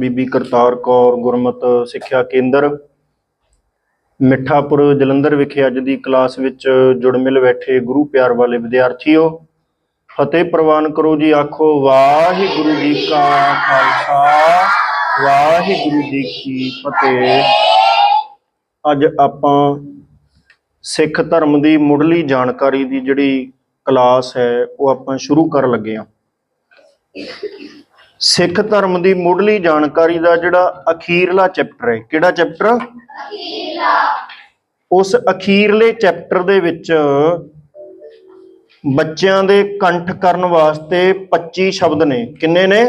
ਬੀਬੀ ਕਰਤਾਰ ਕੌਰ ਗੁਰਮਤ ਸਿੱਖਿਆ ਕੇਂਦਰ। ਮਿੱਠਾਪੁਰ ਜਲੰਧਰ ਵਿਖੇ ਅੱਜ ਦੀ ਕਲਾਸ ਵਿੱਚ ਜੁੜ ਮਿਲ ਬੈਠੇ ਗੁਰੂ ਪਿਆਰ ਵਾਲੇ ਵਿਦਿਆਰਥੀਓ, ਫਤਿਹ ਪ੍ਰਵਾਨ ਕਰੋ ਜੀ ਆਖੋ, ਵਾਹਿਗੁਰੂ ਜੀ ਕਾ ਖਾਲਸਾ, ਵਾਹਿਗੁਰੂ ਜੀ ਕੀ ਫਤਿਹ। ਅੱਜ ਆਪਾਂ ਸਿੱਖ ਧਰਮ ਦੀ ਮੁੱਢਲੀ ਜਾਣਕਾਰੀ ਦੀ ਜਿਹੜੀ ਕਲਾਸ ਹੈ, ਉਹ ਆਪਾਂ ਸ਼ੁਰੂ ਕਰਨ ਲੱਗੇ ਹਾਂ। ਸਿੱਖ ਧਰਮ ਦੀ ਮੁੱਢਲੀ ਜਾਣਕਾਰੀ ਦਾ ਜਿਹੜਾ ਅਖੀਰਲਾ ਚੈਪਟਰ ਹੈ, ਕਿਹੜਾ ਚੈਪਟਰ? ਉਸ ਅਖੀਰਲੇ ਚੈਪਟਰ ਦੇ ਵਿੱਚ ਬੱਚਿਆਂ ਦੇ ਕੰਠ ਕਰਨ ਵਾਸਤੇ 25 ਸ਼ਬਦ ਨੇ। ਕਿੰਨੇ ਨੇ?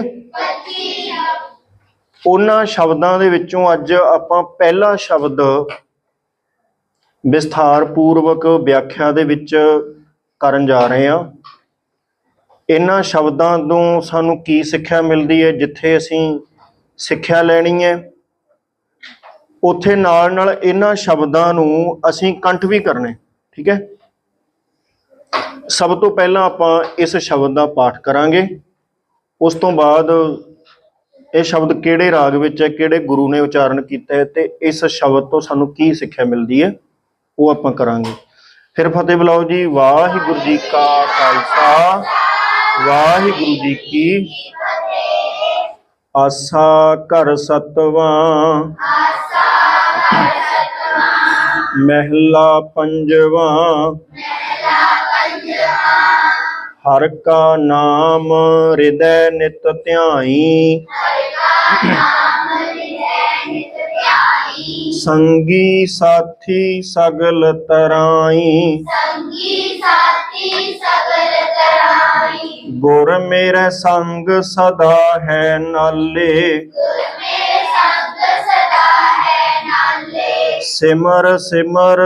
ਉਹਨਾਂ ਸ਼ਬਦਾਂ ਦੇ ਵਿੱਚੋਂ ਅੱਜ ਆਪਾਂ ਪਹਿਲਾ ਸ਼ਬਦ ਵਿਸਥਾਰ ਪੂਰਵਕ ਵਿਆਖਿਆ ਦੇ ਵਿੱਚ ਕਰਨ ਜਾ ਰਹੇ ਹਾਂ। ਇਹਨਾਂ ਸ਼ਬਦਾਂ ਤੋਂ ਸਾਨੂੰ ਕੀ ਸਿੱਖਿਆ ਮਿਲਦੀ ਹੈ, ਜਿੱਥੇ ਅਸੀਂ ਸਿੱਖਿਆ ਲੈਣੀ ਹੈ, ਉੱਥੇ ਨਾਲ ਨਾਲ ਇਹਨਾਂ ਸ਼ਬਦਾਂ ਨੂੰ ਅਸੀਂ ਕੰਠ ਵੀ ਕਰਨੇ, ਠੀਕ ਹੈ? ਸਭ ਤੋਂ ਪਹਿਲਾਂ ਆਪਾਂ ਇਸ ਸ਼ਬਦ ਦਾ ਪਾਠ ਕਰਾਂਗੇ, ਉਸ ਤੋਂ ਬਾਅਦ ਇਹ ਸ਼ਬਦ ਕਿਹੜੇ ਰਾਗ ਵਿੱਚ ਹੈ, ਕਿਹੜੇ ਗੁਰੂ ਨੇ ਉਚਾਰਨ ਕੀਤਾ ਹੈ ਤੇ ਇਸ ਸ਼ਬਦ ਤੋਂ ਸਾਨੂੰ ਕੀ ਸਿੱਖਿਆ ਮਿਲਦੀ ਹੈ, ਉਹ ਆਪਾਂ ਕਰਾਂਗੇ। ਫਿਰ ਫਤਿਹ ਬੁਲਾਓ ਜੀ, ਵਾਹਿਗੁਰੂ ਜੀ ਕਾ ਖਾਲਸਾ। ਵਾਹਿਗੁਰੂ ਜੀ ਕੀ ਆਸਾ ਕਰ ਸਤਵਾਂ। ਮਹਿਲਾ ਪੰਜਵਾਂ। ਹਰ ਕਾ ਨਾਮ ਹਿਰਦੈ ਨਿਤ ਧਿਆਈ। ਸੰਗੀ ਸਾਥੀ ਸਗਲ ਤਰਾਈ। ਸੰਗੀ ਸਾਥੀ ਸਗਲ ਤਰਾਈ ਗੁਰ ਮੇਰੇ ਸੰਗ ਗੁਰ ਮੇਰੇ ਸੰਗ ਸਦਾ ਹੈ ਨਾਲੇ। ਸਿਮਰ ਸਿਮਰ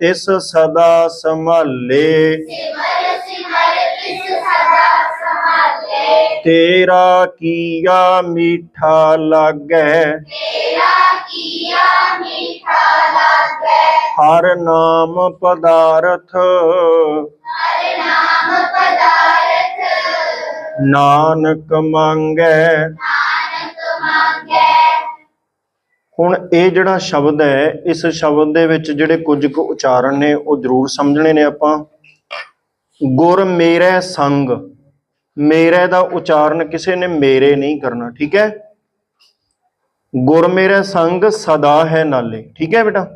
ਤਿਸ ਸਦਾ ਸੰਭਾਲੇ। ਸਿਮਰ ਸਿਮਰ ਕਿਸ ਸਦਾ ਸੰਭਾਲੇ ਤੇਰਾ ਕੀਆ ਮੀਠਾ ਲਾਗੈ ਤੇਰਾ ਕੀਆ ਮੀਠਾ ਲਾਗੈ। ਹਰ ਨਾਮ ਪਦਾਰਥ ਨਾਨਕ ਮੰਗੈ। ਹੁਣ ਇਹ ਜਿਹੜਾ ਸ਼ਬਦ ਹੈ ਇਸ ਸ਼ਬਦ ਦੇ ਵਿੱਚ ਜਿਹੜੇ ਕੁਝ ਕੁ ਉਚਾਰਨ ਨੇ ਉਹ ਜ਼ਰੂਰ ਸਮਝਣੇ ਨੇ ਆਪਾਂ। ਗੁਰ ਮੇਰੇ ਸੰਗ। ਮੇਰੇ ਦਾ ਉਚਾਰਨ ਕਿਸੇ ਨੇ ਮੇਰੇ ਨਹੀਂ ਕਰਨਾ ਠੀਕ ਹੈ? ਗੁਰ ਮੇਰੇ ਸੰਗ ਸਦਾ ਹੈ ਨਾਲੇ ਠੀਕ ਹੈ ਬੇਟਾ?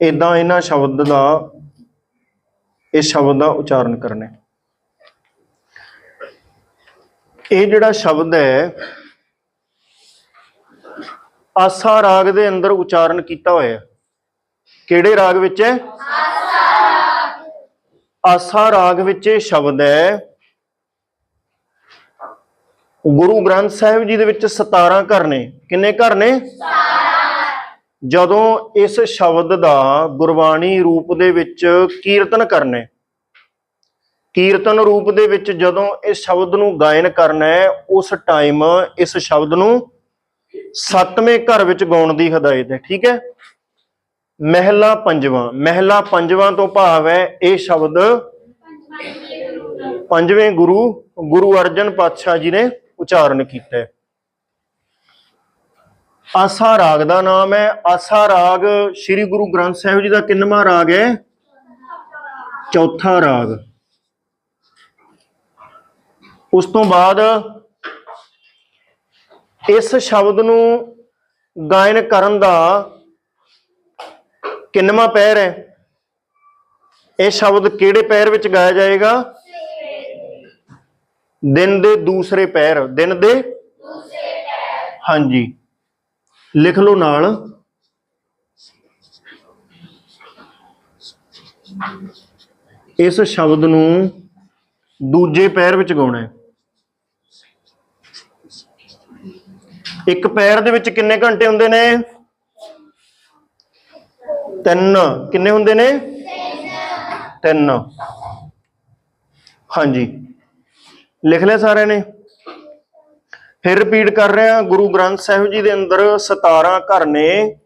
ਇਦਾਂ ਇਹਨਾਂ ਸ਼ਬਦ ਦਾ ਇਸ ਸ਼ਬਦ ਦਾ ਉਚਾਰਨ ਕਰਨਾ ਹੈ। ਇਹ ਜਿਹੜਾ ਸ਼ਬਦ ਹੈ, ਆਸਾ ਰਾਗ ਦੇ ਅੰਦਰ ਉਚਾਰਨ ਕੀਤਾ ਹੋਇਆ ਕਿਹੜੇ ਰਾਗ ਵਿੱਚ ਹੈ? ਆਸਾ ਰਾਗ ਵਿੱਚ ਇਹ ਸ਼ਬਦ ਹੈ, ਗੁਰੂ ਗ੍ਰੰਥ ਸਾਹਿਬ ਜੀ ਦੇ ਵਿੱਚ 17 ਘਰ ਨੇ। ਕਿੰਨੇ ਘਰ ਨੇ? ਜਦੋਂ ਇਸ ਸ਼ਬਦ ਦਾ ਗੁਰਬਾਣੀ ਰੂਪ ਦੇ ਵਿੱਚ ਕੀਰਤਨ ਕਰਨੇ ਕੀਰਤਨ ਰੂਪ ਦੇ ਵਿੱਚ ਜਦੋਂ ਇਸ ਸ਼ਬਦ ਨੂੰ ਗਾਇਨ ਕਰਨਾ ਹੈ, ਉਸ ਟਾਈਮ ਇਸ ਸ਼ਬਦ ਨੂੰ ਸੱਤਵੇਂ ਘਰ ਵਿੱਚ ਗਾਉਣ ਦੀ ਹਦਾਇਤ ਹੈ, ਠੀਕ ਹੈ? ਮਹਿਲਾ ਪੰਜਵਾਂ ਮਹਿਲਾ ਪੰਜਵਾਂ ਤੋਂ ਭਾਵ ਹੈ ਇਹ ਸ਼ਬਦ ਪੰਜਵੇਂ ਗੁਰੂ ਗੁਰੂ ਅਰਜਨ ਪਾਤਸ਼ਾਹ ਜੀ ਨੇ ਉਚਾਰਨ ਕੀਤਾ ਹੈ। ਆਸਾ ਰਾਗ ਦਾ ਨਾਮ ਹੈ, ਆਸਾ ਰਾਗ, ਸ੍ਰੀ ਗੁਰੂ ਗ੍ਰੰਥ ਸਾਹਿਬ ਜੀ ਦਾ ਕਿੰਨਵਾਂ ਰਾਗ ਹੈ? ਚੌਥਾ ਰਾਗ। ਉਸ ਤੋਂ ਬਾਅਦ ਇਸ ਸ਼ਬਦ ਨੂੰ ਗਾਇਨ ਕਰਨ ਦਾ ਕਿੰਨਵਾਂ ਪੈਰ ਹੈ? ਇਹ ਸ਼ਬਦ ਕਿਹੜੇ ਪੈਰ ਵਿੱਚ ਗਾਇਆ ਜਾਏਗਾ? ਦਿਨ ਦੇ ਦੂਸਰੇ ਪੈਰ। ਦਿਨ ਦੇ ਹਾਂਜੀ। ਲਿਖ ਲਓ ਨਾਲ। ਇਸ ਸ਼ਬਦ ਨੂੰ ਦੂਜੇ ਪੈਰ ਵਿੱਚ ਗਾਉਣਾ ਹੈ। ਇੱਕ ਪੈਰ ਦੇ ਵਿੱਚ ਕਿੰਨੇ ਘੰਟੇ ਹੁੰਦੇ ਨੇ? ਤਿੰਨ। ਕਿੰਨੇ ਹੁੰਦੇ ਨੇ? ਤਿੰਨ। ਹਾਂਜੀ। ਲਿਖ ਲਿਆ ਸਾਰਿਆਂ ਨੇ। ਫਿਰ ਰਿਪੀਟ ਕਰ ਰਹੇ ਹਾਂ, ਗੁਰੂ ਗ੍ਰੰਥ ਸਾਹਿਬ ਜੀ ਦੇ ਅੰਦਰ 17 ਘਰ ਨੇ।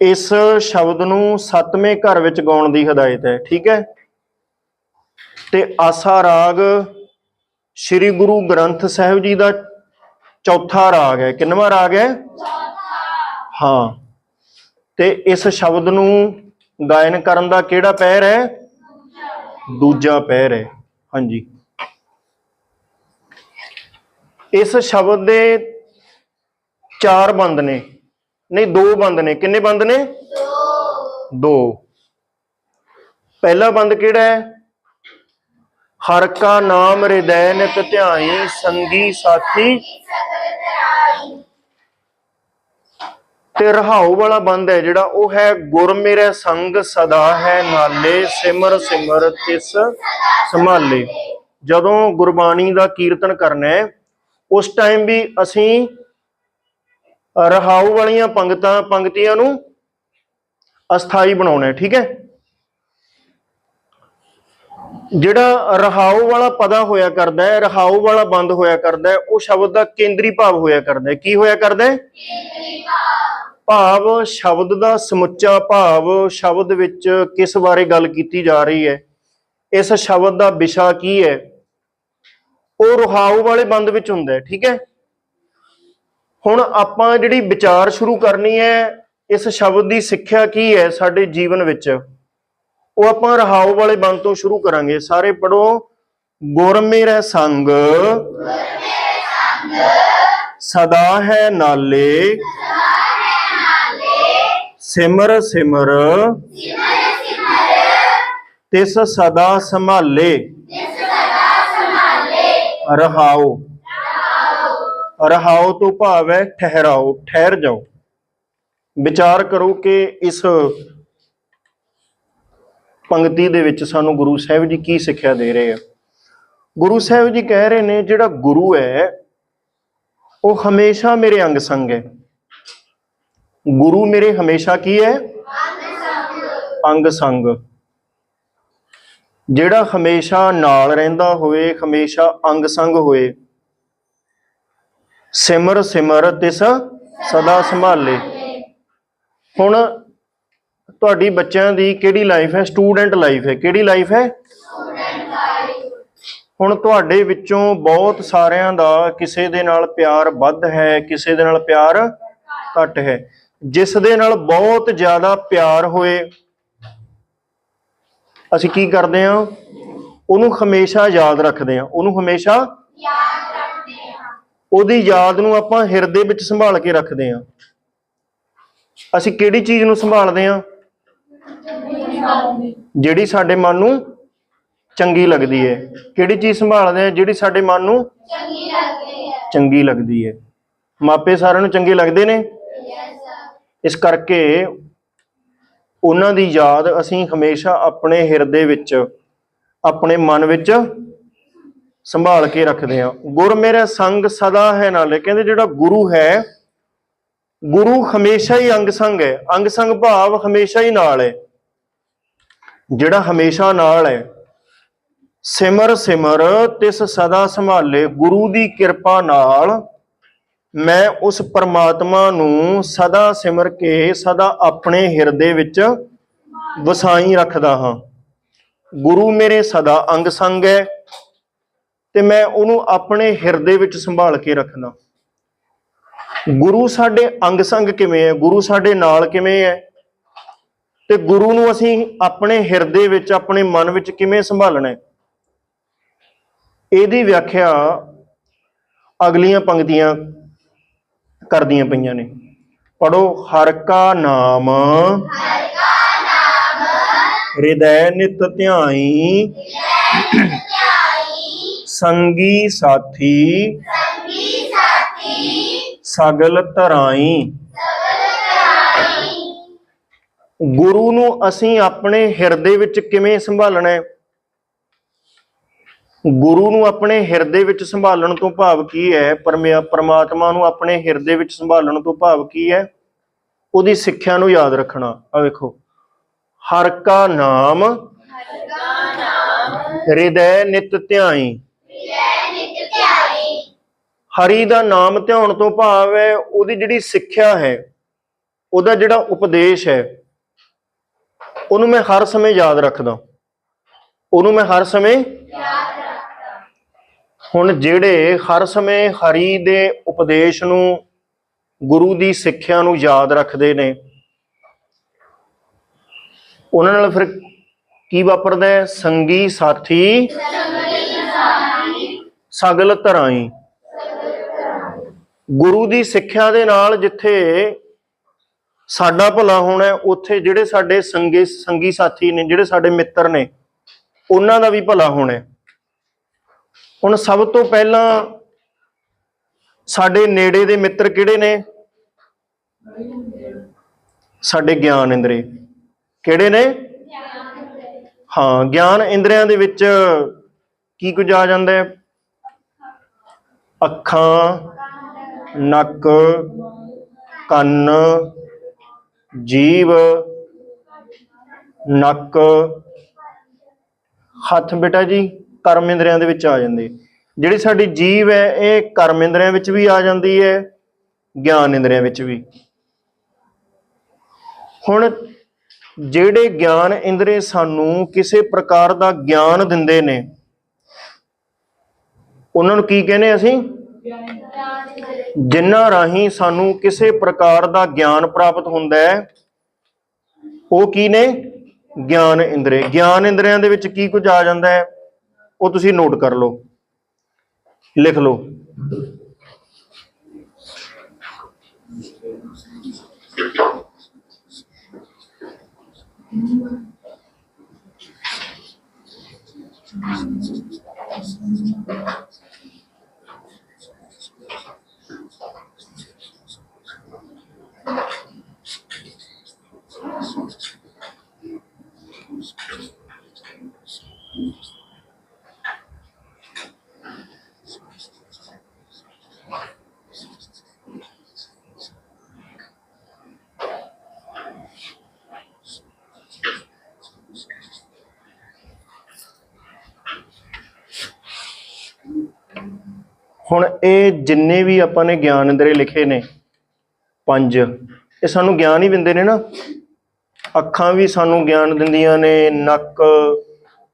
ਇਸ ਸ਼ਬਦ ਨੂੰ ਸੱਤਵੇਂ ਘਰ ਵਿੱਚ ਗਾਉਣ ਦੀ ਹਦਾਇਤ ਹੈ, ਠੀਕ ਹੈ? ਤੇ ਆਸਾ ਰਾਗ ਸ੍ਰੀ ਗੁਰੂ ਗ੍ਰੰਥ ਸਾਹਿਬ ਜੀ ਦਾ ਚੌਥਾ ਰਾਗ ਹੈ। ਕਿੰਨਵਾਂ ਰਾਗ ਹੈ? ਹਾਂ। ਤੇ ਇਸ ਸ਼ਬਦ ਨੂੰ ਗਾਇਨ ਕਰਨ ਦਾ ਕਿਹੜਾ ਪੈਰ ਹੈ? ਦੂਜਾ ਪੈਰ ਹੈ। ਹਾਂਜੀ। ਇਸ ਸ਼ਬਦ ਦੇ ਚਾਰ ਬੰਦ ਨੇ। ਨਹੀਂ, ਦੋ ਬੰਦ ਨੇ। ਕਿੰਨੇ ਬੰਦ ਨੇ? ਦੋ। ਪਹਿਲਾ ਬੰਦ ਕਿਹੜਾ ਹੈ? ਹਰ ਕਾ ਨਾਮ ਹਿਰਦੈ ਨਿਤ ਸੰਗੀ ਸਾਥੀ। ਤੇ ਰਹਾਉ ਵਾਲਾ ਬੰਦ ਹੈ ਜਿਹੜਾ, ਉਹ ਹੈ ਗੁਰ ਮੇਰੇ ਸੰਗ ਸਦਾ ਹੈ ਨਾਲੇ, ਸਿਮਰ ਸਿਮਰ ਤਿਸ ਸੰਭਾਲੇ। ਜਦੋਂ ਗੁਰਬਾਣੀ ਦਾ ਕੀਰਤਨ ਕਰਨਾ ਹੈ, ਉਸ ਟਾਈਮ ਵੀ ਅਸੀਂ ਰਹਾਉ ਵਾਲੀਆਂ ਪੰਗਤਾਂ ਪੰਕਤੀਆਂ ਨੂੰ ਅਸਥਾਈ ਬਣਾਉਣਾ ਠੀਕ ਹੈ? ਜਿਹੜਾ ਰਹਾਉ ਵਾਲਾ ਪਦਾ ਹੋਇਆ ਕਰਦਾ ਹੈ, ਰਹਾਉ ਵਾਲਾ ਬੰਦ ਹੋਇਆ ਕਰਦਾ ਹੈ, ਉਹ ਸ਼ਬਦ ਦਾ ਕੇਂਦਰੀ ਭਾਵ ਹੋਇਆ ਕਰਦਾ ਹੈ। ਕੀ ਹੋਇਆ ਕਰਦਾ ਹੈ? ਭਾਵ, ਸ਼ਬਦ ਦਾ ਸਮੁੱਚਾ ਭਾਵ, ਸ਼ਬਦ ਵਿੱਚ ਕਿਸ ਬਾਰੇ ਗੱਲ ਕੀਤੀ ਜਾ ਰਹੀ ਹੈ? ਇਸ ਸ਼ਬਦ ਦਾ ਵਿਸ਼ਾ ਕੀ ਹੈ? ਉਹ ਰਹਾਉ ਵਾਲੇ ਬੰਦ ਵਿੱਚ ਹੁੰਦਾ ਹੈ, ਠੀਕ ਹੈ? ਹੁਣ ਆਪਾਂ ਜਿਹੜੀ ਵਿਚਾਰ ਸ਼ੁਰੂ ਕਰਨੀ ਹੈ, ਇਸ ਸ਼ਬਦ ਦੀ ਸਿੱਖਿਆ ਕੀ ਹੈ ਸਾਡੇ ਜੀਵਨ ਵਿੱਚ? ਉਹ ਆਪਾਂ ਰਹਾਉ ਵਾਲੇ ਬੰਦ ਤੋਂ ਸ਼ੁਰੂ ਕਰਾਂਗੇ। ਸਾਰੇ ਪੜੋ ਗੁਰ ਮੇਰੇ ਸੰਗ। ਸਦਾ ਹੈ ਨਾਲੇ। ਸਿਮਰ ਸਿਮਰ। ਤਿਸ ਸਦਾ ਸੰਭਾਲੇ। ਰਹਾਉ ਰਹਾਉ ਤੋਂ ਭਾਵ ਹੈ ਠਹਿਰਾਓ, ਠਹਿਰ ਜਾਓ। ਵਿਚਾਰ ਕਰੋ ਕਿ ਇਸ ਪੰਕਤੀ ਦੇ ਵਿੱਚ ਸਾਨੂੰ ਗੁਰੂ ਸਾਹਿਬ ਜੀ ਕੀ ਸਿੱਖਿਆ ਦੇ ਰਹੇ ਆ? ਗੁਰੂ ਸਾਹਿਬ ਜੀ ਕਹਿ ਰਹੇ ਨੇ, ਜਿਹੜਾ ਗੁਰੂ ਹੈ, ਉਹ ਹਮੇਸ਼ਾ ਮੇਰੇ ਅੰਗ ਸੰਗ ਹੈ। ਗੁਰੂ ਮੇਰੇ ਹਮੇਸ਼ਾ ਕੀ ਹੈ? ਅੰਗ ਸੰਗ। ਜਿਹੜਾ ਹਮੇਸ਼ਾ ਨਾਲ ਰਹਿੰਦਾ ਹੋਵੇ, ਹਮੇਸ਼ਾ ਅੰਗ ਸੰਗ ਹੋਏ। ਸਿਮਰ ਸਿਮਰ ਤਿਸ ਸਦਾ ਸੰਭਾਲੇ। ਹੁਣ ਤੁਹਾਡੀ ਬੱਚਿਆਂ ਦੀ ਕਿਹੜੀ ਲਾਈਫ ਹੈ? ਸਟੂਡੈਂਟ ਲਾਈਫ ਹੈ। ਕਿਹੜੀ ਲਾਈਫ ਹੈ? ਹੁਣ ਤੁਹਾਡੇ ਵਿੱਚੋਂ ਬਹੁਤ ਸਾਰਿਆਂ ਦਾ ਕਿਸੇ ਦੇ ਨਾਲ ਪਿਆਰ ਵੱਧ ਹੈ, ਕਿਸੇ ਦੇ ਨਾਲ ਪਿਆਰ ਘੱਟ ਹੈ। ਜਿਸ ਦੇ ਨਾਲ ਬਹੁਤ ਜ਼ਿਆਦਾ ਪਿਆਰ ਹੋਏ, ਅਸੀਂ ਕੀ ਕਰਦੇ ਹਾਂ? ਉਹਨੂੰ ਹਮੇਸ਼ਾ ਯਾਦ ਰੱਖਦੇ ਹਾਂ। ਉਹਨੂੰ ਹਮੇਸ਼ਾ ਯਾਦ ਰੱਖਦੇ ਹਾਂ ਉਹਦੀ ਯਾਦ ਨੂੰ ਆਪਾਂ ਹਿਰਦੇ ਵਿੱਚ ਸੰਭਾਲ ਕੇ ਰੱਖਦੇ ਹਾਂ। ਅਸੀਂ ਕਿਹੜੀ ਚੀਜ਼ ਨੂੰ ਸੰਭਾਲਦੇ ਹਾਂ? ਜਿਹੜੀ ਸਾਡੇ ਮਨ ਨੂੰ ਚੰਗੀ ਲੱਗਦੀ ਹੈ ਕਿਹੜੀ ਚੀਜ਼ ਸੰਭਾਲਦੇ ਹਾਂ ਜਿਹੜੀ ਸਾਡੇ ਮਨ ਨੂੰ ਚੰਗੀ ਲੱਗਦੀ ਹੈ ਚੰਗੀ ਲੱਗਦੀ ਹੈ ਮਾਪੇ ਸਾਰਿਆਂ ਨੂੰ ਚੰਗੇ ਲੱਗਦੇ ਨੇ? ਇਸ ਕਰਕੇ ਉਹਨਾਂ ਦੀ ਯਾਦ ਅਸੀਂ ਹਮੇਸ਼ਾ ਆਪਣੇ ਹਿਰਦੇ ਵਿੱਚ, ਆਪਣੇ ਮਨ ਵਿੱਚ ਸੰਭਾਲ ਕੇ ਰੱਖਦੇ ਹਾਂ। ਗੁਰ ਮੇਰਾ ਸੰਗ ਸਦਾ ਹੈ ਨਾਲੇ। ਕਹਿੰਦੇ ਜਿਹੜਾ ਗੁਰੂ ਹੈ ਗੁਰੂ ਹਮੇਸ਼ਾ ਹੀ ਅੰਗ ਸੰਗ ਹੈ। ਅੰਗ ਸੰਗ ਭਾਵ ਹਮੇਸ਼ਾ ਹੀ ਨਾਲ ਹੈ। ਜਿਹੜਾ ਹਮੇਸ਼ਾ ਨਾਲ ਹੈ, ਸਿਮਰ ਸਿਮਰ ਤਿਸ ਸਦਾ ਸੰਭਾਲੇ, ਗੁਰੂ ਦੀ ਕਿਰਪਾ ਨਾਲ ਮੈਂ ਉਸ ਪਰਮਾਤਮਾ ਨੂੰ ਸਦਾ ਸਿਮਰ ਕੇ ਸਦਾ ਆਪਣੇ ਹਿਰਦੇ ਵਿੱਚ ਵਸਾਈ ਰੱਖਦਾ ਹਾਂ। ਗੁਰੂ ਮੇਰੇ ਸਦਾ ਅੰਗ ਸੰਗ ਹੈ ਤੇ ਮੈਂ ਉਹਨੂੰ ਆਪਣੇ ਹਿਰਦੇ ਵਿੱਚ ਸੰਭਾਲ ਕੇ ਰੱਖਦਾ। ਗੁਰੂ ਸਾਡੇ ਅੰਗ ਸੰਗ ਕਿਵੇਂ ਹੈ? ਗੁਰੂ ਸਾਡੇ ਨਾਲ ਕਿਵੇਂ ਹੈ? ਤੇ ਗੁਰੂ ਨੂੰ ਅਸੀਂ ਆਪਣੇ ਹਿਰਦੇ ਵਿੱਚ ਆਪਣੇ ਮਨ ਵਿੱਚ ਕਿਵੇਂ ਸੰਭਾਲਣਾ ਇਹਦੀ ਵਿਆਖਿਆ ਅਗਲੀਆਂ ਪੰਕਤੀਆਂ ਕਰਦੀਆਂ ਪਈਆਂ ਨੇ। ਪੜੋ ਹਰ ਕਾ ਨਾਮ। ਹਿਰਦੈ ਨਿਤ ਧਿਆਈ। ਸੰਗੀ ਸਾਥੀ। ਸਗਲ ਧਰਾਈ। ਗੁਰੂ ਨੂੰ ਅਸੀਂ ਆਪਣੇ ਹਿਰਦੇ ਵਿੱਚ ਕਿਵੇਂ ਸੰਭਾਲਣਾ ਹੈ? ਗੁਰੂ ਨੂੰ ਆਪਣੇ ਹਿਰਦੇ ਵਿੱਚ ਸੰਭਾਲਣ ਤੋਂ ਭਾਵ ਕੀ ਹੈ? ਪਰਮਿਆ ਪ੍ਰਮਾਤਮਾ ਨੂੰ ਆਪਣੇ ਹਿਰਦੇ ਵਿੱਚ ਸੰਭਾਲਣ ਤੋਂ ਭਾਵ ਕੀ ਹੈ? ਉਹਦੀ ਸਿੱਖਿਆ ਨੂੰ ਯਾਦ ਰੱਖਣਾ। ਆ ਵੇਖੋ। ਹਰ ਕਾ ਨਾਮ ਹਿਰਦੈ ਨਿਤ ਧਿਆਈ ਲੈ ਨਿਤ ਧਿਆਈ। ਹਰੀ ਦਾ ਨਾਮ ਧਿਆਉਣ ਤੋਂ ਭਾਵ ਹੈ ਉਹਦੀ ਜਿਹੜੀ ਸਿੱਖਿਆ ਹੈ ਉਹਦਾ ਜਿਹੜਾ ਉਪਦੇਸ਼ ਹੈ ਉਹਨੂੰ ਮੈਂ ਹਰ ਸਮੇਂ ਯਾਦ ਰੱਖਦਾ। ਉਹਨੂੰ ਮੈਂ ਹਰ ਸਮੇਂ ਹੁਣ ਜਿਹੜੇ ਹਰ ਸਮੇਂ ਹਰੀ ਦੇ ਉਪਦੇਸ਼ ਨੂੰ ਗੁਰੂ ਦੀ ਸਿੱਖਿਆ ਨੂੰ ਯਾਦ ਰੱਖਦੇ ਨੇ ਉਹਨਾਂ ਨਾਲ ਫਿਰ ਕੀ ਵਾਪਰਦਾ ਹੈ? ਸੰਗੀ ਸਾਥੀ ਸਗਲ ਧਰਾਈ। ਗੁਰੂ ਦੀ ਸਿੱਖਿਆ ਦੇ ਨਾਲ ਜਿੱਥੇ ਸਾਡਾ ਭਲਾ ਹੋਣਾ ਉੱਥੇ ਜਿਹੜੇ ਸਾਡੇ ਸੰਗੇ, ਸੰਗੀ ਸਾਥੀ ਨੇ, ਜਿਹੜੇ ਸਾਡੇ ਮਿੱਤਰ ਨੇ, ਉਹਨਾਂ ਦਾ ਵੀ ਭਲਾ ਹੋਣਾ ਹੁਣ ਸਭ ਤੋਂ ਪਹਿਲਾਂ ਸਾਡੇ ਨੇੜੇ ਦੇ ਮਿੱਤਰ ਕਿਹੜੇ ਨੇ? ਸਾਡੇ ਗਿਆਨ ਇੰਦਰੀ। ਕਿਹੜੇ ਨੇ? ਹਾਂ, ਗਿਆਨ ਇੰਦਰੀਆਂ ਦੇ ਵਿੱਚ ਕੀ ਕੁਝ ਆ ਜਾਂਦਾ ਹੈ? ਅੱਖਾਂ ਨੱਕ, ਕੰਨ, ਜੀਵ, ਨੱਕ। ਹੱਥ ਬੇਟਾ ਜੀ, ਕਰਮ ਇੰਦਰੀਆਂ ਦੇ ਵਿੱਚ ਆ ਜਾਂਦੇ। ਜਿਹੜੀ ਸਾਡੀ ਜੀਵ ਹੈ, ਇਹ ਕਰਮ ਇੰਦਰੀਆਂ ਵਿੱਚ ਵੀ ਆ ਜਾਂਦੀ ਹੈ, ਗਿਆਨ ਇੰਦਰੀਆਂ ਵਿੱਚ ਵੀ। ਹੁਣ ਜਿਹੜੇ ਗਿਆਨ ਇੰਦਰੀ ਸਾਨੂੰ ਕਿਸੇ ਪ੍ਰਕਾਰ ਦਾ ਗਿਆਨ ਦਿੰਦੇ ਨੇ, ਉਹਨਾਂ ਨੂੰ ਕੀ ਕਹਿੰਦੇ ਅਸੀਂ? ਜਿਨ੍ਹਾਂ ਰਾਹੀਂ ਸਾਨੂੰ ਕਿਸੇ ਪ੍ਰਕਾਰ ਦਾ ਗਿਆਨ ਪ੍ਰਾਪਤ ਹੁੰਦਾ ਹੈ, ਉਹ ਕੀ ਨੇ? ਗਿਆਨ ਇੰਦਰੀ। ਗਿਆਨ ਇੰਦਰੀਆਂ ਦੇ ਵਿੱਚ ਕੀ ਕੁਝ ਆ ਜਾਂਦਾ ਹੈ? ਉਹ ਤੁਸੀਂ ਨੋਟ ਕਰ ਲਓ, ਲਿਖ ਲਓ। ਹੁਣ ਇਹ ਜਿੰਨੇ ਵੀ ਆਪਾਂ ਨੇ ਗਿਆਨ ਇੰਦਰੀ ਲਿਖੇ ਨੇ, ਪੰਜ, ਇਹ ਸਾਨੂੰ ਗਿਆਨ ਹੀ ਦਿੰਦੇ ਨੇ ਨਾ। ਅੱਖਾਂ ਵੀ ਸਾਨੂੰ ਗਿਆਨ ਦਿੰਦੀਆਂ ਨੇ, ਨੱਕ,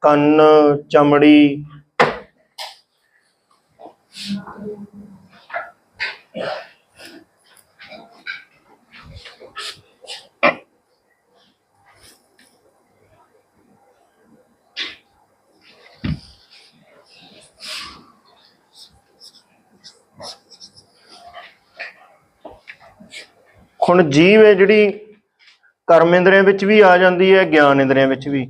ਕੰਨ, ਚਮੜੀ ਹੁਣ ਜੀਵ ਹੈ ਜਿਹੜੀ ਕਰਮ ਇੰਦਰੀਆਂ ਵਿੱਚ ਵੀ ਆ ਜਾਂਦੀ ਹੈ, ਗਿਆਨ ਇੰਦਰੀਆਂ ਵਿੱਚ ਵੀ।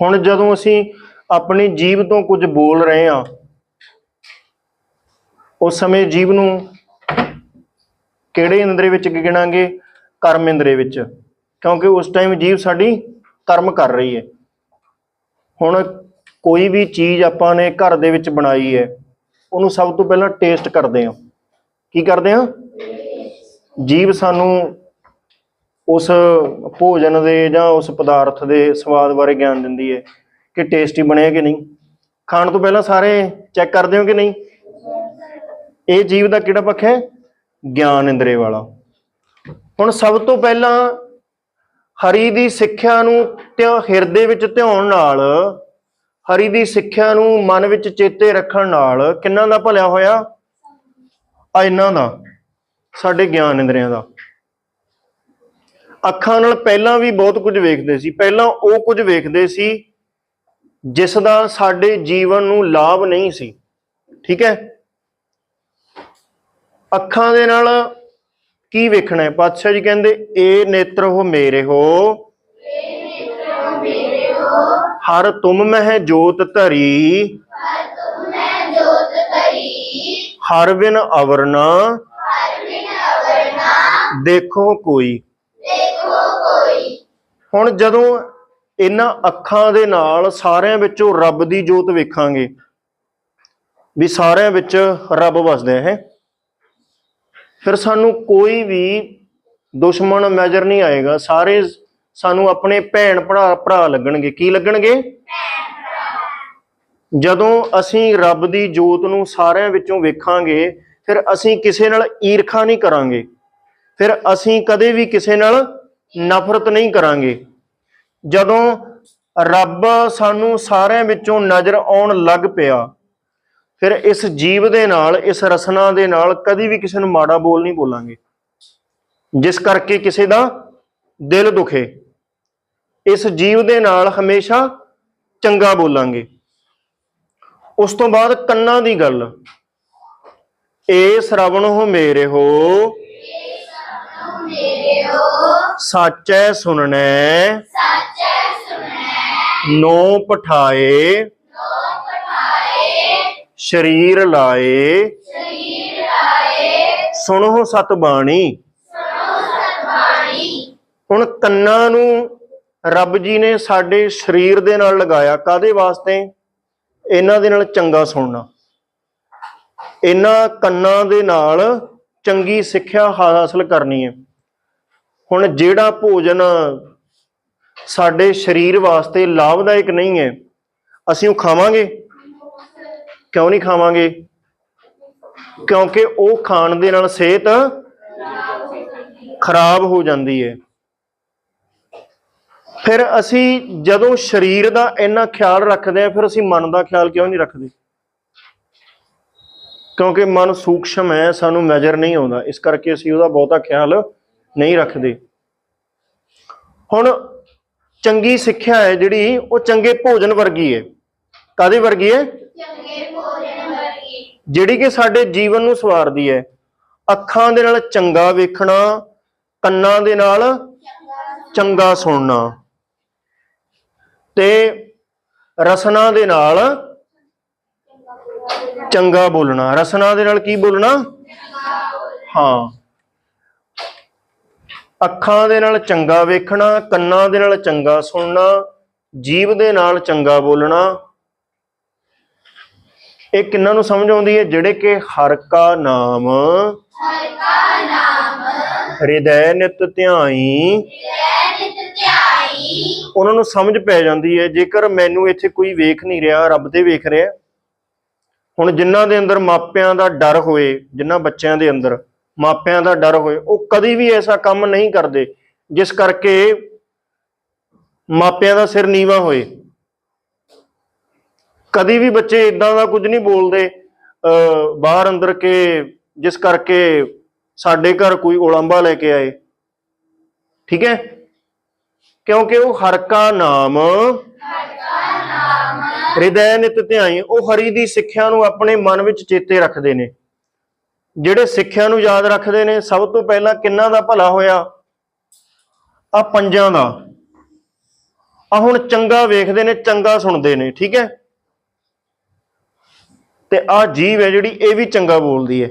ਹੁਣ ਜਦੋਂ ਅਸੀਂ ਆਪਣੀ ਜੀਵ ਤੋਂ ਕੁਝ ਬੋਲ ਰਹੇ ਹਾਂ, ਉਸ ਸਮੇਂ ਜੀਵ ਨੂੰ ਕਿਹੜੇ ਇੰਦਰੀ ਵਿੱਚ ਗਿਣਾਂਗੇ? ਕਰਮ ਇੰਦਰੀ ਵਿੱਚ। ਕਿਉਂਕਿ ਉਸ ਟਾਈਮ ਜੀਵ ਸਾਡੀ ਕਰਮ ਕਰ ਰਹੀ ਹੈ। ਹੁਣ ਕੋਈ ਵੀ ਚੀਜ਼ ਆਪਾਂ ਨੇ ਘਰ ਦੇ ਵਿੱਚ ਬਣਾਈ ਹੈ, ਉਹਨੂੰ ਸਭ ਤੋਂ ਪਹਿਲਾਂ ਟੇਸਟ ਕਰਦੇ ਹਾਂ। ਕੀ ਕਰਦੇ ਹਾਂ? ਜੀਵ ਸਾਨੂੰ ਉਸ ਭੋਜਨ ਦੇ ਜਾਂ ਉਸ ਪਦਾਰਥ ਦੇ ਸਵਾਦ ਬਾਰੇ ਗਿਆਨ ਦਿੰਦੀ ਹੈ ਕਿ ਟੇਸਟੀ ਬਣਿਆ ਕਿ ਨਹੀਂ। ਖਾਣ ਤੋਂ ਪਹਿਲਾਂ ਸਾਰੇ ਚੈੱਕ ਕਰਦੇ ਹੋ ਕਿ ਨਹੀਂ? ਇਹ ਜੀਵ ਦਾ ਕਿਹੜਾ ਪੱਖ ਹੈ? ਗਿਆਨ ਇੰਦਰੇ ਵਾਲਾ। ਹੁਣ ਸਭ ਤੋਂ ਪਹਿਲਾਂ ਹਰੀ ਦੀ ਸਿੱਖਿਆ ਨੂੰ ਧਿਆ ਹਿਰਦੇ ਵਿੱਚ ਧਿਆਉਣ ਨਾਲ, ਹਰੀ ਦੀ ਸਿੱਖਿਆ ਨੂੰ ਮਨ ਵਿੱਚ ਚੇਤੇ ਰੱਖਣ ਨਾਲ ਕਿੰਨਾ ਦਾ ਭਲਿਆ ਹੋਇਆ? ਆ ਇਹਨਾਂ ਦਾ। ਸਾਡੇ ਗਿਆਨ ਇੰਦਰੀਆਂ ਦਾ। ਅੱਖਾਂ ਨਾਲ ਪਹਿਲਾਂ ਵੀ ਬਹੁਤ ਕੁਝ ਵੇਖਦੇ ਸੀ। ਪਹਿਲਾਂ ਉਹ ਕੁਝ ਵੇਖਦੇ ਸੀ ਜਿਸ ਦਾ ਸਾਡੇ ਜੀਵਨ ਨੂੰ ਲਾਭ ਨਹੀਂ ਸੀ। ਠੀਕ ਹੈ? ਅੱਖਾਂ ਦੇ ਨਾਲ ਕੀ ਵੇਖਣਾ ਹੈ? ਪਾਤਸ਼ਾਹ ਜੀ ਕਹਿੰਦੇ ਏ ਨੇਤਰ ਹੋ ਮੇਰੇ ਹੋ। ਹਰ ਤੁਮ ਮਹਿ ਜੋਤ ਧਰੀ। ਹਰ ਬਿਨ ਅਵਰਨਾ ਦੇਖੋ ਕੋਈ। ਦੇਖੋ ਕੋਈ ਹੁਣ ਜਦੋਂ ਇਹਨਾਂ ਅੱਖਾਂ ਦੇ ਨਾਲ ਸਾਰਿਆਂ ਵਿੱਚੋਂ ਰੱਬ ਦੀ ਜੋਤ ਵੇਖਾਂਗੇ, ਵੀ ਸਾਰਿਆਂ ਵਿੱਚ ਰੱਬ ਵਸਦਾ ਹੈ। ਫਿਰ ਸਾਨੂੰ ਕੋਈ ਵੀ ਦੁਸ਼ਮਣ ਨਜ਼ਰ ਨਹੀਂ ਆਏਗਾ। ਸਾਰੇ ਸਾਨੂੰ ਆਪਣੇ ਭੈਣ ਭਰਾ ਭਰਾ ਲੱਗਣਗੇ। ਕੀ ਲੱਗਣਗੇ? ਜਦੋਂ ਅਸੀਂ ਰੱਬ ਦੀ ਜੋਤ ਨੂੰ ਸਾਰਿਆਂ ਵਿੱਚੋਂ ਵੇਖਾਂਗੇ, ਫਿਰ ਅਸੀਂ ਕਿਸੇ ਨਾਲ ਈਰਖਾ ਨਹੀਂ ਕਰਾਂਗੇ। ਫਿਰ ਅਸੀਂ ਕਦੇ ਵੀ ਕਿਸੇ ਨਾਲ ਨਫ਼ਰਤ ਨਹੀਂ ਕਰਾਂਗੇ। ਜਦੋਂ ਰੱਬ ਸਾਨੂੰ ਸਾਰਿਆਂ ਵਿੱਚੋਂ ਨਜ਼ਰ ਆਉਣ ਲੱਗ ਪਿਆ, ਫਿਰ ਇਸ ਜੀਵ ਦੇ ਨਾਲ, ਇਸ ਰਸਨਾ ਦੇ ਨਾਲ ਕਦੀ ਵੀ ਕਿਸੇ ਨੂੰ ਮਾੜਾ ਬੋਲ ਨਹੀਂ ਬੋਲਾਂਗੇ। ਜਿਸ ਕਰਕੇ ਕਿਸੇ ਦਾ ਦਿਲ ਦੁਖੇ। ਇਸ ਜੀਵ ਦੇ ਨਾਲ ਹਮੇਸ਼ਾ ਚੰਗਾ ਬੋਲਾਂਗੇ। ਉਸ ਤੋਂ ਬਾਅਦ ਕੰਨਾਂ ਦੀ ਗੱਲ। ਏ ਸ਼ਰਵਣ ਹੋ ਮੇਰੇ ਹੋ ਮੇਰੇ ਹੋ ਸਾਚੈ ਸੁਣਨੈ। ਸਾਚੈ ਨੋ ਪਠਾਏ ਨੋ ਪਠਾਏ। ਸ਼ਰੀਰ ਲਾਏ। ਸਰੀਰ ਸੁਣੋ ਸਤ ਬਾਣੀ ਸੁਣੋ ਸਤਬਾਣੀ। ਹੁਣ ਕੰਨਾਂ ਨੂੰ ਰੱਬ ਜੀ ਨੇ ਸਾਡੇ ਸਰੀਰ ਦੇ ਨਾਲ ਲਗਾਇਆ ਕਾਦੇ ਵਾਸਤੇ? ਇਹਨਾਂ ਦੇ ਨਾਲ ਚੰਗਾ ਸੁਣਨਾ। ਇਹਨਾਂ ਕੰਨਾਂ ਦੇ ਨਾਲ ਚੰਗੀ ਸਿੱਖਿਆ ਹਾਸਲ ਕਰਨੀ ਹੈ। ਹੁਣ ਜਿਹੜਾ ਭੋਜਨ ਸਾਡੇ ਸਰੀਰ ਵਾਸਤੇ ਲਾਭਦਾਇਕ ਨਹੀਂ ਹੈ, ਅਸੀਂ ਉਹ ਖਾਵਾਂਗੇ? ਕਿਉਂ ਨਹੀਂ ਖਾਵਾਂਗੇ? ਕਿਉਂਕਿ ਉਹ ਖਾਣ ਦੇ ਨਾਲ ਸਿਹਤ ਖਰਾਬ ਹੋ ਜਾਂਦੀ ਹੈ। ਫਿਰ ਅਸੀਂ ਜਦੋਂ ਸਰੀਰ ਦਾ ਇੰਨਾ ਖਿਆਲ ਰੱਖਦੇ ਆ ਫਿਰ ਅਸੀਂ ਮਨ ਦਾ ਖਿਆਲ ਕਿਉਂ ਨਹੀਂ ਰੱਖਦੇ? ਕਿਉਂਕਿ ਮਨ ਸੂਖਸ਼ਮ ਹੈ, ਸਾਨੂੰ ਨਜ਼ਰ ਨਹੀਂ ਆਉਂਦਾ। ਇਸ ਕਰਕੇ ਅਸੀਂ ਉਹਦਾ ਬਹੁਤਾ ਖਿਆਲ ਨਹੀਂ ਰੱਖਦੇ। ਹੁਣ ਚੰਗੀ ਸਿੱਖਿਆ ਹੈ ਜਿਹੜੀ ਉਹ ਚੰਗੇ ਭੋਜਨ ਵਰਗੀ ਹੈ। ਕਾਦੇ ਵਰਗੀ ਹੈ? ਚੰਗੇ ਭੋਜਨ ਵਰਗੀ। ਜਿਹੜੀ ਕਿ ਸਾਡੇ ਜੀਵਨ ਨੂੰ ਸਵਾਰਦੀ ਹੈ। ਅੱਖਾਂ ਦੇ ਨਾਲ ਚੰਗਾ ਵੇਖਣਾ ਕੰਨਾਂ ਦੇ ਨਾਲ ਚੰਗਾ ਸੁਣਨਾ। ਤੇ ਰਸਨਾ ਦੇ ਨਾਲ ਚੰਗਾ ਬੋਲਣਾ। ਰਸਨਾ ਦੇ ਨਾਲ ਕੀ ਬੋਲਣਾ। ਹਾਂ। ਅੱਖਾਂ ਦੇ ਨਾਲ ਚੰਗਾ ਵੇਖਣਾ, ਕੰਨਾਂ ਦੇ ਨਾਲ ਚੰਗਾ ਸੁਣਨਾ, ਜੀਭ ਦੇ ਨਾਲ ਚੰਗਾ ਬੋਲਣਾ। ਇਹ ਕਿੰਨਾਂ ਨੂੰ ਸਮਝ ਆਉਂਦੀ ਹੈ? ਜਿਹੜੇ ਕਿ ਹਰ ਕਾ ਨਾਮ ਹਰ ਕਾ ਨਾਮ ਹਿਰਦੈ ਨਿਤ ਧਿਆਈ, ਉਹਨਾਂ ਨੂੰ ਸਮਝ ਪੈ ਜਾਂਦੀ ਹੈ। ਜੇਕਰ ਮੈਨੂੰ ਇੱਥੇ ਕੋਈ ਵੇਖ ਨਹੀਂ ਰਿਹਾ, ਰੱਬ ਤੇ ਵੇਖ ਰਿਹਾ, ਹੁਣ ਜਿਨ੍ਹਾਂ ਦੇ ਅੰਦਰ ਮਾਪਿਆਂ ਦਾ ਡਰ ਹੋਏ, ਜਿਨ੍ਹਾਂ ਬੱਚਿਆਂ ਦੇ ਅੰਦਰ ਮਾਪਿਆਂ ਦਾ ਡਰ ਹੋਏ ਉਹ ਕਦੀ ਵੀ ਐਸਾ ਕੰਮ ਨਹੀਂ ਕਰਦੇ ਜਿਸ ਕਰਕੇ ਮਾਪਿਆਂ ਦਾ ਸਿਰ ਨੀਵਾ ਹੋਏ। ਕਦੀ ਵੀ ਬੱਚੇ ਇਦਾਂ ਦਾ ਕੁਝ ਨਹੀਂ ਬੋਲਦੇ ਬਾਹਰ ਅੰਦਰ ਕੇ ਜਿਸ ਕਰਕੇ ਸਾਡੇ ਘਰ ਕੋਈ ਉਲੰਭਾ ਲੈ ਕੇ ਆਏ। ਠੀਕ ਹੈ? ਕਿਉਂਕਿ ਉਹ ਹਰ ਕਾ ਨਾਮ। ਹਿਰਦੈ ਨਿਤ ਧਿਆਈ ਉਹ ਹਰੀ ਦੀ ਸਿੱਖਿਆ ਨੂੰ ਆਪਣੇ ਮਨ ਵਿੱਚ ਚੇਤੇ ਰੱਖਦੇ ਨੇ। ਜਿਹੜੇ ਸਿੱਖਿਆ ਨੂੰ ਯਾਦ ਰੱਖਦੇ ਨੇ ਸਭ ਤੋਂ ਪਹਿਲਾਂ ਕਿੰਨਾ ਦਾ ਭਲਾ ਹੋਇਆ? ਆ ਪੰਜਾਂ ਦਾ। ਆ ਹੁਣ ਚੰਗਾ ਵੇਖਦੇ ਨੇ ਚੰਗਾ ਸੁਣਦੇ ਨੇ ਠੀਕ ਹੈ? ਤੇ ਆ ਜੀਵ ਹੈ ਜਿਹੜੀ ਇਹ ਵੀ ਚੰਗਾ ਬੋਲਦੀ ਹੈ।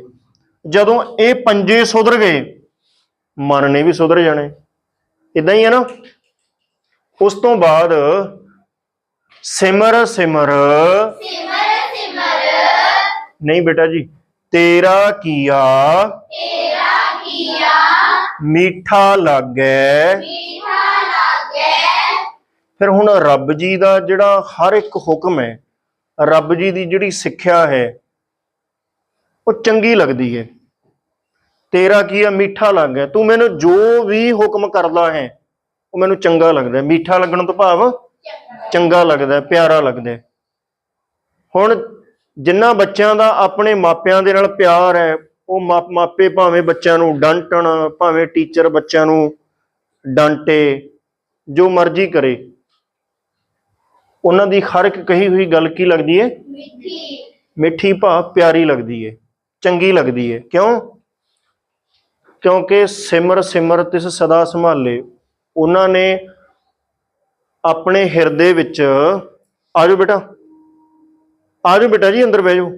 ਜਦੋਂ ਇਹ ਪੰਜੇ ਸੁਧਰ ਗਏ ਮਨ ਨੇ ਵੀ ਸੁਧਰ ਜਾਣੇ। ਇਦਾਂ ਹੀ ਹੈ ਨਾ? ਉਸ ਤੋਂ ਬਾਅਦ ਸਿਮਰ ਸਿਮਰ। ਸਿਮਰ ਸਿਮਰ। ਨਹੀਂ ਬੇਟਾ ਜੀ ਤੇਰਾ ਕੀਆ ਤੇਰਾ ਕੀਆ ਮੀਠਾ ਲੱਗੈ। ਮੀਠਾ ਲਾਗੇ। ਫਿਰ ਹੁਣ ਰੱਬ ਜੀ ਦਾ ਜਿਹੜਾ ਹਰ ਇੱਕ ਹੁਕਮ ਹੈ ਰੱਬ ਜੀ ਦੀ ਜਿਹੜੀ ਸਿੱਖਿਆ ਹੈ ਉਹ ਚੰਗੀ ਲੱਗਦੀ ਹੈ। ਤੇਰਾ ਕੀ ਆ ਮਿੱਠਾ ਲੱਗਦਾ ਤੂੰ ਮੈਨੂੰ ਜੋ ਵੀ ਹੁਕਮ ਕਰਦਾ ਹੈ ਉਹ ਮੈਨੂੰ ਚੰਗਾ ਲੱਗਦਾ। ਮਿੱਠਾ ਲੱਗਣ ਤੋਂ ਭਾਵ ਚੰਗਾ। ਲੱਗਦਾ ਪਿਆਰਾ ਲੱਗਦਾ। ਹੁਣ ਜਿਨ੍ਹਾਂ ਬੱਚਿਆਂ ਦਾ ਆਪਣੇ ਮਾਪਿਆਂ ਦੇ ਨਾਲ ਪਿਆਰ ਹੈ ਉਹ ਮਾਪੇ ਭਾਵੇਂ ਬੱਚਿਆਂ ਨੂੰ ਡਾਂਟਣ ਭਾਵੇਂ ਟੀਚਰ ਬੱਚਿਆਂ ਨੂੰ ਡਾਂਟੇ ਜੋ ਮਰਜ਼ੀ ਕਰੇ। ਉਹਨਾਂ ਦੀ ਹਰ ਇੱਕ ਕਹੀ ਹੋਈ ਗੱਲ ਕੀ ਲੱਗਦੀ ਹੈ ਮਿੱਠੀ। ਮਿੱਠੀ ਭਾ ਪਿਆਰੀ ਲੱਗਦੀ ਹੈ ਚੰਗੀ ਲੱਗਦੀ ਹੈ ਕਿਉਂ? ਕਿਉਂਕਿ ਸਿਮਰ ਸਿਮਰ ਤਿਸ ਸਦਾ ਸੰਭਾਲੇ। ਉਹਨਾਂ ਨੇ ਆਪਣੇ ਹਿਰਦੇ ਵਿੱਚ ਆਜੋ ਬੇਟਾ। ਆ ਜਾਓ ਬੇਟਾ ਜੀ ਅੰਦਰ ਬਹਿ ਜਾਓ।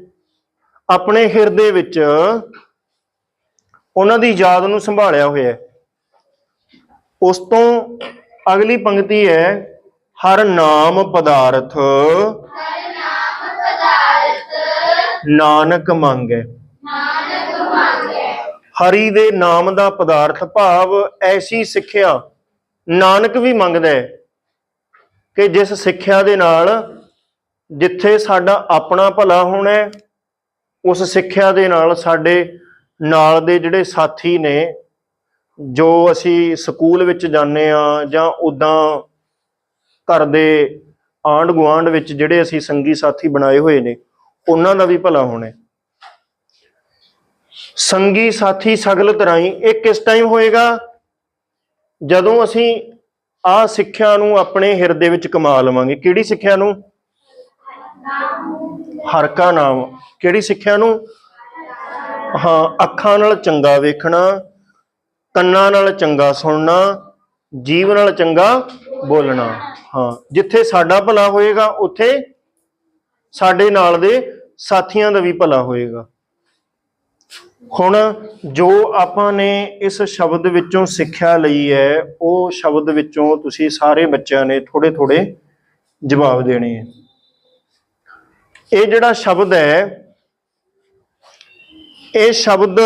ਆਪਣੇ ਹਿਰਦੇ ਵਿੱਚ ਉਹਨਾਂ ਦੀ ਯਾਦ ਨੂੰ ਸੰਭਾਲਿਆ ਹੋਇਆ ਹੈ। ਉਸ ਤੋਂ ਅਗਲੀ ਪੰਕਤੀ ਹੈ, ਹਰ ਨਾਮ ਪਦਾਰਥ। ਹਰ ਨਾਮ ਪਦਾਰਥ ਨਾਨਕ ਮੰਗੈ ਨਾਨਕ ਮੰਗੈ। ਹਰੀ ਦੇ ਨਾਮ ਦਾ ਪਦਾਰਥ ਭਾਵ ਐਸੀ ਸਿੱਖਿਆ। ਨਾਨਕ ਵੀ ਮੰਗਦਾ ਹੈ ਕਿ ਜਿਸ ਸਿੱਖਿਆ ਦੇ ਨਾਲ ਜਿੱਥੇ ਸਾਡਾ ਆਪਣਾ ਭਲਾ ਹੋਣਾ ਉਸ ਸਿੱਖਿਆ ਦੇ ਨਾਲ ਸਾਡੇ ਨਾਲ ਦੇ ਜਿਹੜੇ ਸਾਥੀ ਨੇ, ਜੋ ਅਸੀਂ ਸਕੂਲ ਵਿੱਚ ਜਾਂਦੇ ਆ ਜਾਂ ਉਦਾਂ ਘਰ ਦੇ ਆਂਢ ਗੁਆਂਢ ਵਿੱਚ ਜਿਹੜੇ ਅਸੀਂ ਸੰਗੀ ਸਾਥੀ ਬਣਾਏ ਹੋਏ ਨੇ, ਉਹਨਾਂ ਦਾ ਵੀ ਭਲਾ ਹੋਣਾ ਸੰਗੀ ਸਾਥੀ ਸਗਲ ਤਰਾਈ ਇਹ ਕਿਸ ਟਾਈਮ ਹੋਏਗਾ? ਜਦੋਂ ਅਸੀਂ ਆ ਸਿੱਖਿਆ ਨੂੰ ਆਪਣੇ ਹਿਰਦੇ ਵਿੱਚ ਕਮਾ ਲਵਾਂਗੇ। ਕਿਹੜੀ ਸਿੱਖਿਆ ਨੂੰ? ਹਰ ਕਾ ਨਾਮ। ਕਿਹੜੀ ਸਿੱਖਿਆ ਨੂੰ? ਹਾਂ, ਅੱਖਾਂ ਨਾਲ ਚੰਗਾ ਵੇਖਣਾ, ਕੰਨਾਂ ਨਾਲ ਚੰਗਾ ਸੁਣਨਾ ਜੀਵ ਨਾਲ ਚੰਗਾ ਬੋਲਣਾ। ਹਾਂ, ਜਿੱਥੇ ਸਾਡਾ ਭਲਾ ਹੋਏਗਾ, ਉੱਥੇ ਸਾਡੇ ਨਾਲ ਦੇ ਸਾਥੀਆਂ ਦਾ ਵੀ ਭਲਾ ਹੋਏਗਾ। ਹੁਣ ਜੋ ਆਪਾਂ ਨੇ ਇਸ ਸ਼ਬਦ ਵਿੱਚੋਂ ਸਿੱਖਿਆ ਲਈ ਹੈ, ਉਹ ਸ਼ਬਦ ਵਿੱਚੋਂ ਤੁਸੀਂ ਸਾਰੇ ਬੱਚਿਆਂ ਨੇ ਥੋੜੇ ਥੋੜੇ ਜਵਾਬ ਦੇਣੇ ਹੈ। ਇਹ ਜਿਹੜਾ ਸ਼ਬਦ ਹੈ ਇਹ ਸ਼ਬਦ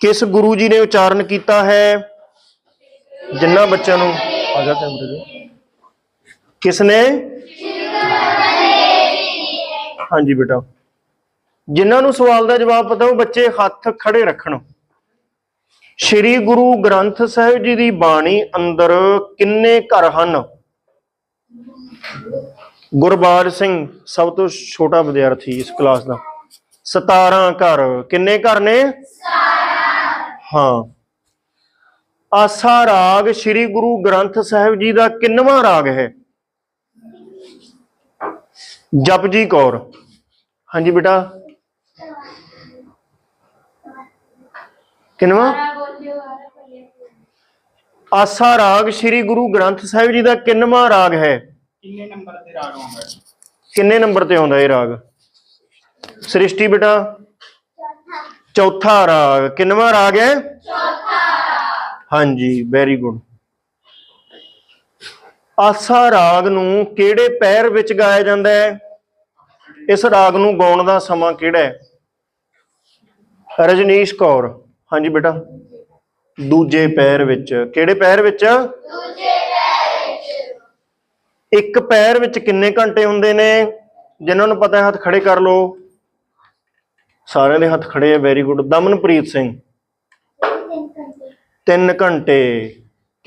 ਕਿਸ ਗੁਰੂ ਜੀ ਨੇ ਉਚਾਰਨ ਕੀਤਾ ਹੈ? ਜਿਨ੍ਹਾਂ ਬੱਚਿਆਂ ਨੂੰ? ਆ ਜਾ ਕੈਮਰੇ ਕਿਸ ਨੇ? ਹਾਂਜੀ ਬੇਟਾ। ਜਿਨ੍ਹਾਂ ਨੂੰ ਸਵਾਲ ਦਾ ਜਵਾਬ ਪਤਾ ਉਹ ਬੱਚੇ ਹੱਥ ਖੜੇ ਰੱਖਣ। ਸ੍ਰੀ ਗੁਰੂ ਗ੍ਰੰਥ ਸਾਹਿਬ ਜੀ ਦੀ ਬਾਣੀ ਅੰਦਰ ਕਿੰਨੇ ਘਰ ਹਨ? ਗੁਰਬਾਜ ਸਿੰਘ ਸਭ ਤੋਂ ਛੋਟਾ ਵਿਦਿਆਰਥੀ ਇਸ ਕਲਾਸ ਦਾ। 17 ਘਰ। ਕਿੰਨੇ ਘਰ ਨੇ? ਹਾਂ। ਆਸਾ ਰਾਗ ਸ੍ਰੀ ਗੁਰੂ ਗ੍ਰੰਥ ਸਾਹਿਬ ਜੀ ਦਾ ਕਿੰਨਵਾਂ ਰਾਗ ਹੈ? ਜਪਜੀ ਕੌਰ। ਹਾਂਜੀ ਬੇਟਾ। ਕਿੰਨਵਾਂ? ਆਸਾ ਰਾਗ ਸ੍ਰੀ ਗੁਰੂ ਗ੍ਰੰਥ ਸਾਹਿਬ ਜੀ ਦਾ ਕਿੰਨਵਾਂ ਰਾਗ ਹੈ? ਕਿੰਨੇ ਨੰਬਰ ਤੇ ਰਾਗ ਆਉਂਦਾ ਹੈ? ਕਿੰਨੇ ਨੰਬਰ ਤੇ ਆਉਂਦਾ ਇਹ ਰਾਗ? ਸ੍ਰਿਸ਼ਟੀ ਬੇਟਾ? ਚੌਥਾ ਰਾਗ। ਕਿੰਨਵਾਂ ਰਾਗ ਹੈ? ਚੌਥਾ ਹਾਂਜੀ ਵੈਰੀ ਗੁੱਡ ਆਸਾ ਰਾਗ ਨੂੰ ਕਿਹੜੇ ਪੈਰ ਵਿੱਚ ਗਾਇਆ ਜਾਂਦਾ ਹੈ? ਇਸ ਰਾਗ ਨੂੰ ਗਾਉਣ ਦਾ ਸਮਾਂ ਕਿਹੜਾ ਹੈ? ਰਜਨੀਸ਼ ਕੌਰ। ਹਾਂਜੀ ਬੇਟਾ। ਦੂਜੇ ਪੈਰ ਵਿੱਚ। ਕਿਹੜੇ ਪੈਰ ਵਿੱਚ? ਇੱਕ ਪੈਰ ਵਿੱਚ ਕਿੰਨੇ ਘੰਟੇ ਹੁੰਦੇ ਨੇ? ਜਿਨ੍ਹਾਂ ਨੂੰ ਪਤਾ ਹੈ, ਹੱਥ ਖੜੇ ਕਰ ਲਓ। ਸਾਰਿਆਂ ਦੇ ਹੱਥ ਖੜੇ ਆ ਵੈਰੀ ਗੁੱਡ ਦਮਨਪ੍ਰੀਤ ਸਿੰਘ। 3 ਘੰਟੇ।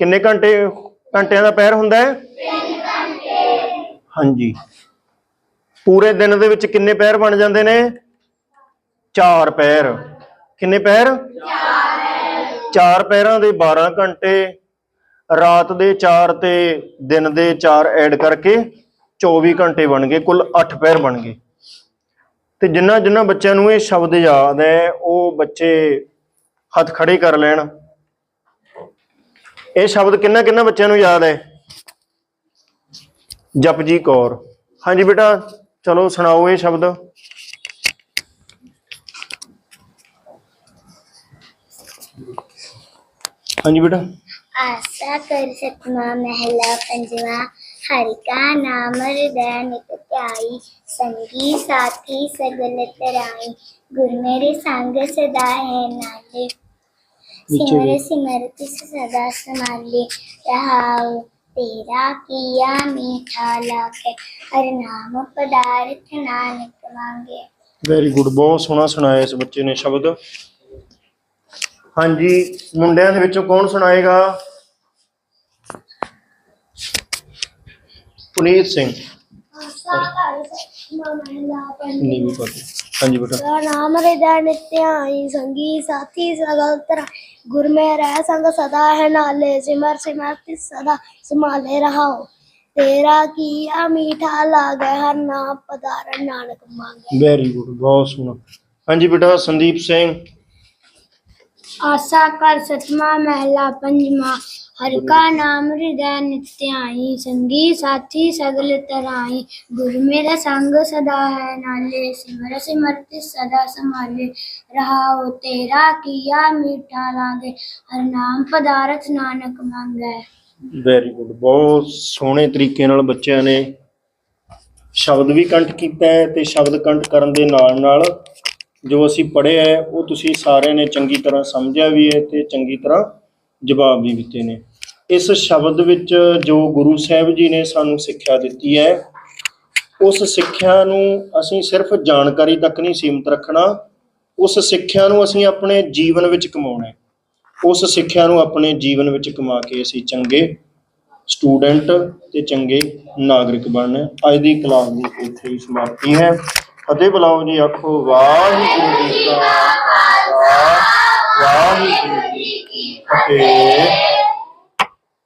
ਕਿੰਨੇ ਘੰਟੇ, ਘੰਟਿਆਂ ਦਾ ਪੈਰ ਹੁੰਦਾ ਹੈ? 3 ਘੰਟੇ ਹਾਂਜੀ। ਪੂਰੇ ਦਿਨ ਦੇ ਵਿੱਚ ਕਿੰਨੇ ਪੈਰ ਬਣ ਜਾਂਦੇ ਨੇ? 4 ਪੈਰ। ਕਿੰਨੇ ਪੈਰ? 4 ਪੈਰਾਂ ਦੇ 12 ਘੰਟੇ। ਰਾਤ ਦੇ 4 ਤੇ ਦਿਨ ਦੇ 4 ਐਡ ਕਰਕੇ 24 ਘੰਟੇ ਬਣ ਗਏ, ਕੁੱਲ 8 ਪੈਰ ਬਣ ਗਏ। ਤੇ ਜਿਨ੍ਹਾਂ ਜਿਨ੍ਹਾਂ ਬੱਚਿਆਂ ਨੂੰ ਇਹ ਸ਼ਬਦ ਯਾਦ ਹੈ, ਉਹ ਬੱਚੇ ਹੱਥ ਖੜੇ ਕਰ ਲੈਣ। ਇਹ ਸ਼ਬਦ ਕਿੰਨਾ ਕਿੰਨਾ ਬੱਚਿਆਂ ਨੂੰ ਯਾਦ ਹੈ? ਜਪਜੀ ਕੌਰ। ਹਾਂਜੀ ਬੇਟਾ, ਚਲੋ ਸੁਣਾਓ ਇਹ ਸ਼ਬਦ। ਹਾਂਜੀ ਬੇਟਾ। आशा कर सतमा महला पंजवा हरि का नाम हृदय नित त्याई संगी साथी सगल तराई गुर मेरे संग सदा है नाले सिमर सिमर तिस सदा संभाले रहाओ तेरा किया मीठा लागे हर नाम पदार्थ नानक मांगे ਵੈਰੀ ਗੁੱਡ ਬਹੁਤ ਸੋਹਣਾ ਸੁਣਾਇਆ ਇਸ ਬੱਚੇ ਨੇ ਸ਼ਬਦ ਹਾਂਜੀ ਮੁੰਡਿਆਂ ਦੇ ਵਿੱਚੋਂ ਕੌਣ ਸੁਣਾਏਗਾ? ਪੁਨੀਤ ਸਿੰਘ। ਹਾਂਜੀ ਬੇਟਾ। ਨਾਮ ਰਿਦਾ ਨਿਤਿਆਈ ਸੰਗੀ ਸਾਥੀ ਸਦਾ ਗੁਰਮੇ ਰਹਿ ਸੰਗ ਸਦਾ ਹੈ ਨਾਲੇ ਸਿਮਰ ਸਿਮਰਤਿ ਸਦਾ ਸਮਾਲੇ ਰਹਾਓ। ਤੇਰਾ ਕੀਆ ਮੀਠਾ ਲਾਗੈ ਹਰ ਨਾਮ ਪਦਾਰਨ ਨਾਨਕ ਮੰਗੇ ਵੈਰੀ ਗੁੱਡ ਬਹੁਤ ਸੋਹਣਾ। ਹਾਂਜੀ ਬੇਟਾ ਸੰਦੀਪ ਸਿੰਘ। ਆਸਾ ਕਰ ਸਤਮਾ ਮਹਿਲਾ ਪੰਜਵਾ। ਹਰ ਕਾ ਨਾਮ ਹਿਰਦੈ ਨਿਤਿਆਈ, ਸੰਗੀ ਸਾਥੀ ਸਗਲ ਤਰਾਈ। ਗੁਰ ਮੇਰਾ ਸੰਗ ਸਦਾ ਹੈ ਨਾਲੇ, ਸਿਮਰ ਸਿਮਰਤਿ ਸਦਾ ਸਮਾਲੇ ਰਹਾਉ ਤੇਰਾ ਕੀਆ ਮੀਠਾ ਲਾਗੇ, ਹਰ ਨਾਮ ਪਦਾਰਥ ਨਾਨਕ ਮੰਗੈ। ਵੈਰੀ ਗੁੱਡ ਬਹੁਤ ਸੋਹਣੇ ਤਰੀਕੇ ਨਾਲ ਬੱਚਿਆਂ ਨੇ ਸ਼ਬਦ ਵੀ ਕੰਠ ਕੀਤਾ ਹੈ ਤੇ ਸ਼ਬਦ ਕੰਠ ਕਰਨ ਦੇ ਨਾਲ ਨਾਲ ਜੋ ਅਸੀਂ ਪੜ੍ਹਿਆ ਹੈ, ਉਹ ਤੁਸੀਂ ਸਾਰਿਆਂ ਨੇ ਚੰਗੀ ਤਰ੍ਹਾਂ ਸਮਝਿਆ ਵੀ ਹੈ ਤੇ ਚੰਗੀ ਤਰ੍ਹਾਂ ਜਵਾਬ ਵੀ ਦਿੱਤੇ ਨੇ। ਇਸ ਸ਼ਬਦ ਵਿੱਚ ਜੋ ਗੁਰੂ ਸਾਹਿਬ ਜੀ ਨੇ ਸਾਨੂੰ ਸਿੱਖਿਆ ਦਿੱਤੀ ਹੈ, ਉਸ ਸਿੱਖਿਆ ਨੂੰ ਅਸੀਂ ਸਿਰਫ ਜਾਣਕਾਰੀ ਤੱਕ ਨਹੀਂ ਸੀਮਤ ਰੱਖਣਾ, ਉਸ ਸਿੱਖਿਆ ਨੂੰ ਅਸੀਂ ਆਪਣੇ ਜੀਵਨ ਵਿੱਚ ਕਮਾਉਣਾ ਉਸ ਸਿੱਖਿਆ ਨੂੰ ਆਪਣੇ ਜੀਵਨ ਵਿੱਚ ਕਮਾ ਕੇ ਅਸੀਂ ਚੰਗੇ ਸਟੂਡੈਂਟ ਤੇ ਚੰਗੇ ਨਾਗਰਿਕ ਬਣਨਾ ਅੱਜ ਦੀ ਕਲਾਸ ਦੀ ਇੱਥੇ ਹੀ ਸਮਾਪਤੀ ਹੈ। ਅਤੇ ਬੁਲਾਓ ਜੀ ਆਖੋ ਵਾਹਿਗੁਰੂ ਜੀ ਕਾ ਖਾਲਸਾ ਵਾਹਿਗੁਰੂ ਜੀ ਕੀ ਫਤਿਹ।